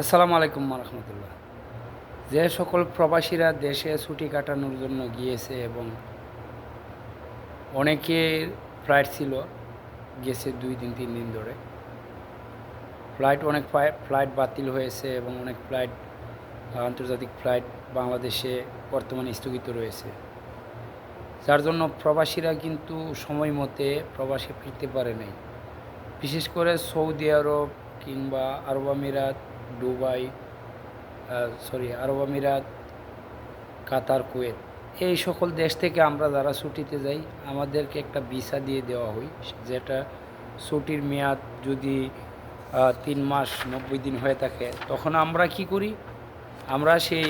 আসসালামু আলাইকুম রহমতুল্লাহ যে সকল প্রবাসীরা দেশে ছুটি কাটানোর জন্য গিয়েছে এবং অনেকের ফ্লাইট ছিল, গেছে দুই দিন, তিন দিন ধরে। ফ্লাইট অনেক ফ্লাইট বাতিল হয়েছে এবং অনেক ফ্লাইট, আন্তর্জাতিক ফ্লাইট বাংলাদেশে বর্তমানে স্থগিত রয়েছে। যার জন্য প্রবাসীরা কিন্তু সময় মতে প্রবাসে ফিরতে পারে নাই। বিশেষ করে সৌদি আরব কিংবা আরব আমিরাত দুবাই সরি আরব আমিরাত, কাতার, কুয়েত। এই সকল দেশ থেকে আমরা যারা ছুটিতে যাই, আমাদেরকে একটা ভিসা দিয়ে দেওয়া হয়, যেটা ছুটির মেয়াদ যদি তিন মাস, নব্বই দিন হয়ে থাকে, তখন আমরা কি করি? আমরা সেই,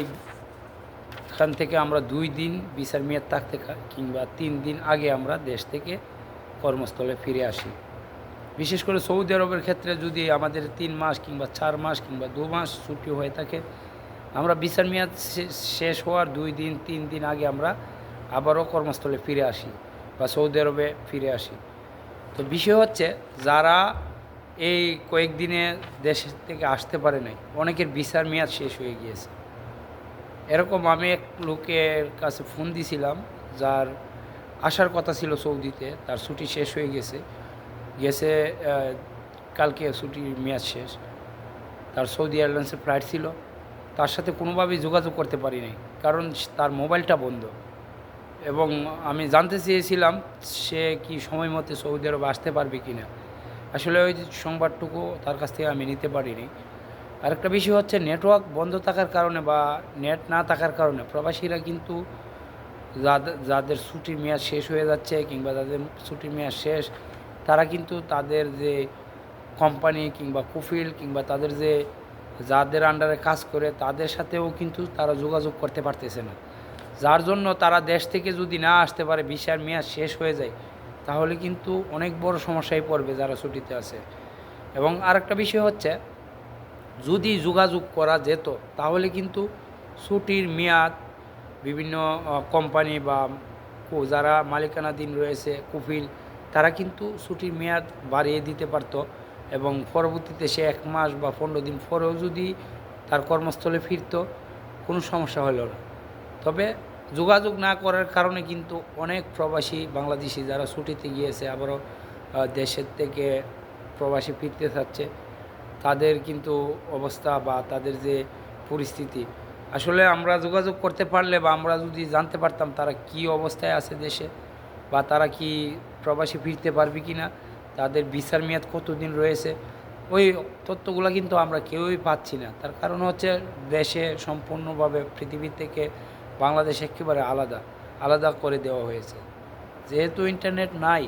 এখান থেকে আমরা দুই দিন ভিসার মেয়াদ থাকতে কিংবা তিন দিন আগে আমরা দেশ থেকে কর্মস্থলে ফিরে আসি। বিশেষ করে সৌদি আরবের ক্ষেত্রে যদি আমাদের তিন মাস কিংবা চার মাস কিংবা দু মাস ছুটি হয়ে থাকে, আমরা বিচার মেয়াদ শেষ হওয়ার দুই দিন, তিন দিন আগে আমরা আবারও কর্মস্থলে ফিরে আসি বা সৌদি আরবে ফিরে আসি। তো বিষয় হচ্ছে যারা এই কয়েকদিনে দেশ থেকে আসতে পারে নাই, অনেকের বিচার মেয়াদ শেষ হয়ে গিয়েছে। এরকম আমি এক লোকের কাছে ফোন দিছিলাম, যার আসার কথা ছিল সৌদিতে, তার ছুটি শেষ হয়ে গেছে। গেছে কালকে ছুটির মেয়াদ শেষ। তার সৌদি এয়ারলাইন্সের ফ্লাইট ছিল। তার সাথে কোনোভাবেই যোগাযোগ করতে পারিনি, কারণ তার মোবাইলটা বন্ধ। এবং আমি জানতে চেয়েছিলাম সে কি সময় মতো সৌদি আরব আসতে পারবে কি না আসলে ওই সংবাদটুকু তার কাছ থেকে আমি নিতে পারিনি। আরেকটা বিষয় হচ্ছে, নেটওয়ার্ক বন্ধ থাকার কারণে বা নেট না থাকার কারণে প্রবাসীরা কিন্তু যাদের যাদের ছুটির মেয়াদ শেষ হয়ে যাচ্ছে কিংবা যাদের ছুটির মেয়াদ শেষ তারা কিন্তু তাদের যে কোম্পানি কিংবা কুফিল কিংবা তাদের যে যাদের আন্ডারে কাজ করে, তাদের সাথেও কিন্তু তারা যোগাযোগ করতে পারতেছে না। যার জন্য তারা দেশ থেকে যদি না আসতে পারে ভিসার মেয়াদ শেষ হয়ে যায়, তাহলে কিন্তু অনেক বড় সমস্যায় পড়বে যারা ছুটিতে আছে। এবং আরেকটা বিষয় হচ্ছে, যদি যোগাযোগ করা যেত, তাহলে কিন্তু ছুটির মেয়াদ বিভিন্ন কোম্পানি বা যারা মালিকানাধীন রয়েছে, কুফিল তারা কিন্তু ছুটির মেয়াদ বাড়িয়ে দিতে পারতো এবং পরবর্তীতে সে এক মাস বা পনেরো দিন পরেও যদি তার কর্মস্থলে ফিরতো, কোনো সমস্যা হলো না। তবে যোগাযোগ না করার কারণে কিন্তু অনেক প্রবাসী বাংলাদেশি যারা ছুটিতে গিয়েছে, আবারও দেশের থেকে প্রবাসী ফিরতে চাচ্ছে, তাদের কিন্তু অবস্থা বা তাদের যে পরিস্থিতি, আসলে আমরা যোগাযোগ করতে পারলে বা আমরা যদি জানতে পারতাম তারা কি অবস্থায় আছে দেশে বা তারা কি প্রবাসী ফিরতে পারবে কি না, তাদের বিচার মেয়াদ কতদিন রয়েছে, ওই তথ্যগুলো কিন্তু আমরা কেউই পাচ্ছি না। তার কারণ হচ্ছে দেশে সম্পূর্ণভাবে পৃথিবী থেকে বাংলাদেশ একেবারে আলাদা আলাদা করে দেওয়া হয়েছে। যেহেতু ইন্টারনেট নাই,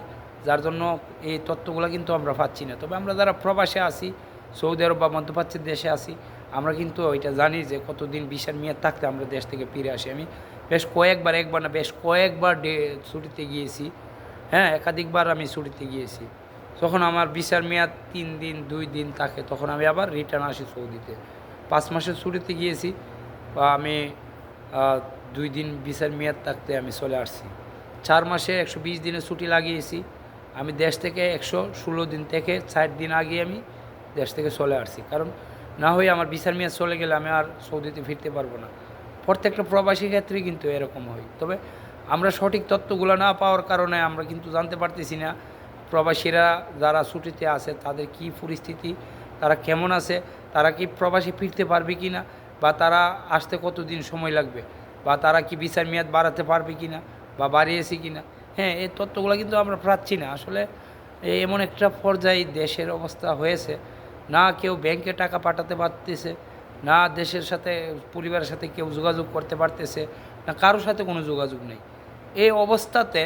যার জন্য এই তথ্যগুলো কিন্তু আমরা পাচ্ছি না। তবে আমরা যারা প্রবাসে আসি সৌদি আরব বা মধ্যপ্রাচ্যের দেশে আসি আমরা কিন্তু ওইটা জানি যে কতদিন বিশাল মেয়াদ থাকতে আমরা দেশ থেকে ফিরে আসি। আমি বেশ কয়েকবার, একবার না, বেশ কয়েকবার ছুটিতে গিয়েছি। হ্যাঁ একাধিকবার আমি ছুটিতে গিয়েছি। যখন আমার বিশাল মেয়াদ তিন দিন, দুই দিন থাকে, তখন আমি আবার রিটার্ন আসি সৌদিতে। পাঁচ মাসের ছুটিতে গিয়েছি, বা আমি দুই দিন বিশাল মেয়াদ থাকতে আমি চলে আসছি। চার মাসে একশো বিশ দিনের ছুটি লাগিয়েছি। আমি দেশ থেকে একশো ষোলো দিন থেকে ষাট দিন আগে আমি দেশ থেকে চলে আসছি। কারণ না হয়ে আমার বিচার মেয়াদ চলে গেলে আমি আর সৌদিতে ফিরতে পারব না। প্রত্যেকটা প্রবাসী ক্ষেত্রে কিন্তু এরকম হয়। তবে আমরা সঠিক তথ্যগুলো না পাওয়ার কারণে আমরা কিন্তু জানতে পারতেছি না। প্রবাসীরা যারা ছুটিতে আছে, তাদের কি পরিস্থিতি, তারা কেমন আছে, তারা কি প্রবাসী ফিরতে পারবে কি না বা তারা আসতে কতদিন সময় লাগবে, বা তারা কি বিচার মেয়াদ বাড়াতে পারবে কি না বা বাড়িয়েছে কি না হ্যাঁ এই তথ্যগুলো কিন্তু আমরা পাচ্ছি না। আসলে এমন একটা পর্যায়ে দেশের অবস্থা হয়েছে, না কেউ ব্যাংকে টাকা পাঠাতে পারতেছে, না দেশের সাথে, পরিবারের সাথে কেউ যোগাযোগ করতে পারতেছে, না কারোর সাথে কোনো যোগাযোগ নেই। এই অবস্থাতে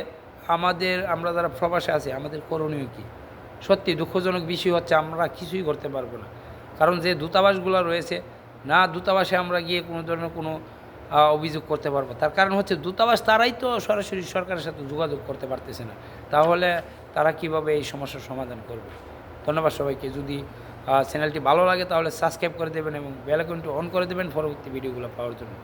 আমাদের, আমরা যারা প্রবাসে আছি, আমাদের করণীয় কী? সত্যি দুঃখজনক বিষয় হচ্ছে আমরা কিছুই করতে পারব না। কারণ যে দূতাবাসগুলো রয়েছে, না দূতাবাসে আমরা গিয়ে কোনো ধরনের কোনো অভিযোগ করতে পারব। তার কারণ হচ্ছে দূতাবাস তারাই তো সরাসরি সরকারের সাথে যোগাযোগ করতে পারতেছে না। তাহলে তারা কীভাবে এই সমস্যার সমাধান করবে? ধন্যবাদ সবাইকে। যদি চ্যানেলটি ভালো লাগে তাহলে সাবস্ক্রাইব করে দেবেন এবং বেল আইকনটি অন করে দেবেন পরবর্তী ভিডিওগুলো পাওয়ার জন্য।